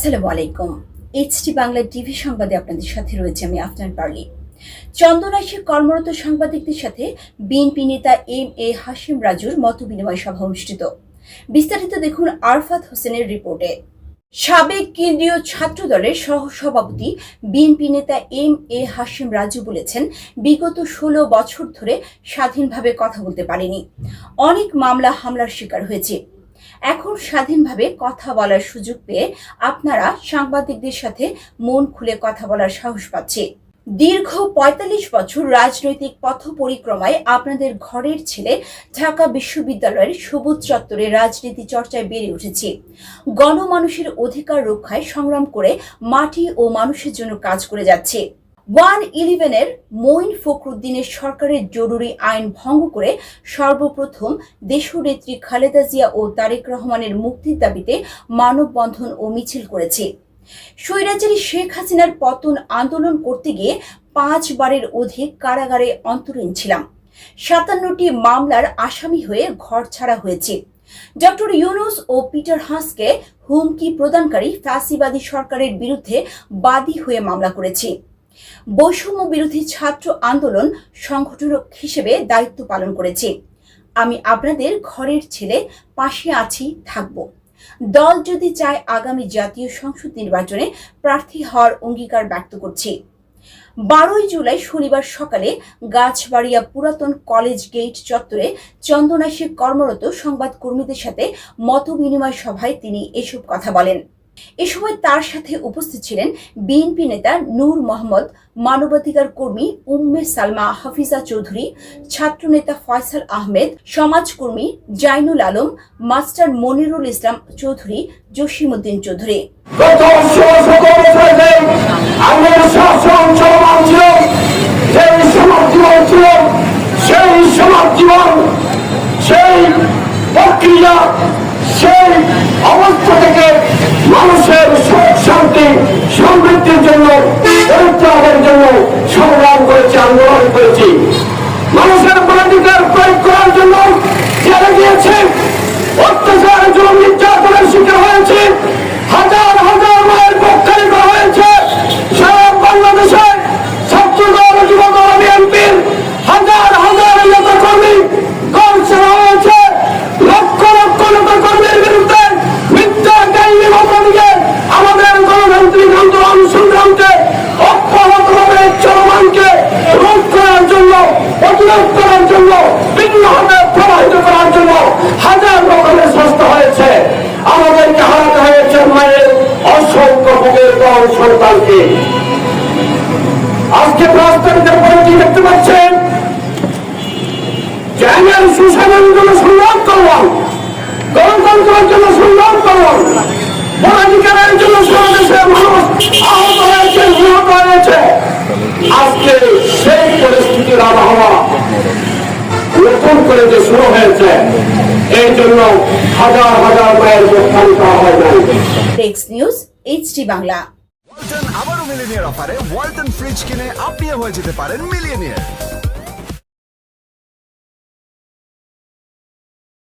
আসসালামু আলাইকুম। HT Bangla TV সংবাদে আপনাদের সাথে রয়েছে আমি আফনান পার্লি চন্দনাইশে কর্মরত সাংবাদিকদের সাথে বিএনপি নেতা এম এ হাশিম রাজুর মত বিনিময় সভা অনুষ্ঠিত। বিস্তারিত দেখুন আরফাত হোসেনের রিপোর্টে। সাবেক কেন্দ্রীয় ছাত্র দলের সহ সভাপতি বিএনপি নেতা এম এ হাশিম রাজু বলেছেন, বিগত ষোলো বছর ধরে স্বাধীনভাবে কথা বলতে পারেনি। অনেক মামলা হামলার শিকার হয়েছে। এখন স্বাধীনভাবে কথা বলার সুযোগ পেয়ে আপনারা সাংবাদিকদের সাথে মন খুলে কথা বলার সাহস পাচ্ছে। দীর্ঘ ৪৫ বছর রাজনৈতিক পথ পরিক্রমায় আপনাদের ঘরের ছেলে ঢাকা বিশ্ববিদ্যালয়ের সবুজ চত্বরে রাজনীতি চর্চায় বেড়ে উঠেছে। গণমানুষের অধিকার রক্ষায় সংগ্রাম করে মাটি ও মানুষের জন্য কাজ করে যাচ্ছে। ওয়ান ইলেভেনের মঈন ফখরুদ্দিনের সরকারের জরুরি আইন ভঙ্গ করে সর্বপ্রথম দেশনেত্রী খালেদা জিয়া ও তারেক রহমানের মুক্তির দাবিতে মানববন্ধন ও মিছিল করেছে। স্বৈরাচারী শেখ হাসিনার পতন আন্দোলন করতে গিয়ে পাঁচবারের অধিক কারাগারে অন্তরীণ ছিলাম। সাতান্নটি মামলার আসামি হয়ে ঘর ছাড়া হয়েছে। ডক্টর ইউনুস ও পিটার হাসকে হুমকি প্রদানকারী ফ্যাসিবাদী সরকারের বিরুদ্ধে বাদী হয়ে মামলা করেছে। বৈষম্য বিরোধী ছাত্র আন্দোলন সংগঠক হিসেবে দায়িত্ব পালন করেছে। আমি আপনাদের ঘরের ছেলে, পাশে আছি, থাকব। দল যদি চায় আগামী জাতীয় সংসদ নির্বাচনে প্রার্থী হওয়ার অঙ্গীকার ব্যক্ত করছি। বারোই জুলাই শনিবার সকালে গাছবাড়িয়া পুরাতন কলেজ গেট চত্বরে চন্দনাশে কর্মরত সংবাদ কর্মীদের সাথে মত বিনিময় সভায় তিনি এসব কথা বলেন। এ সময় তার সাথে উপস্থিত ছিলেন বিএনপি নেতা নূর মোহাম্মদ, মানবাধিকার কর্মী উম্মে সালমা হাফিজা চৌধুরী ছাত্রনেতা ফয়সাল আহমেদ, সমাজকর্মী জাইনুল আলম, মাস্টার মনিরুল ইসলাম চৌধুরী, জসিমউদ্দিন চৌধুরী। সেই অবস্থা থেকে মানুষের গণতন্ত্রের জন্য সংগ্রাম করলাম ভোটাধিকারের জন্য সারা দেশের মানুষ আহত হয়েছে নিহত হয়েছে। আজকে সেই পরিস্থিতির আবহাওয়া নতুন করে যে শুরু হয়েছে এই জন্য হাজার হাজার মায়ের প্রস্থান করা হয় নাই। Text news HD Bangla Walton আবারও মিলিনিয়ার অফারে ওয়ালটন ফ্রিজ কিনে আপনিও হয়ে যেতে পারেন মিলিয়নিয়ার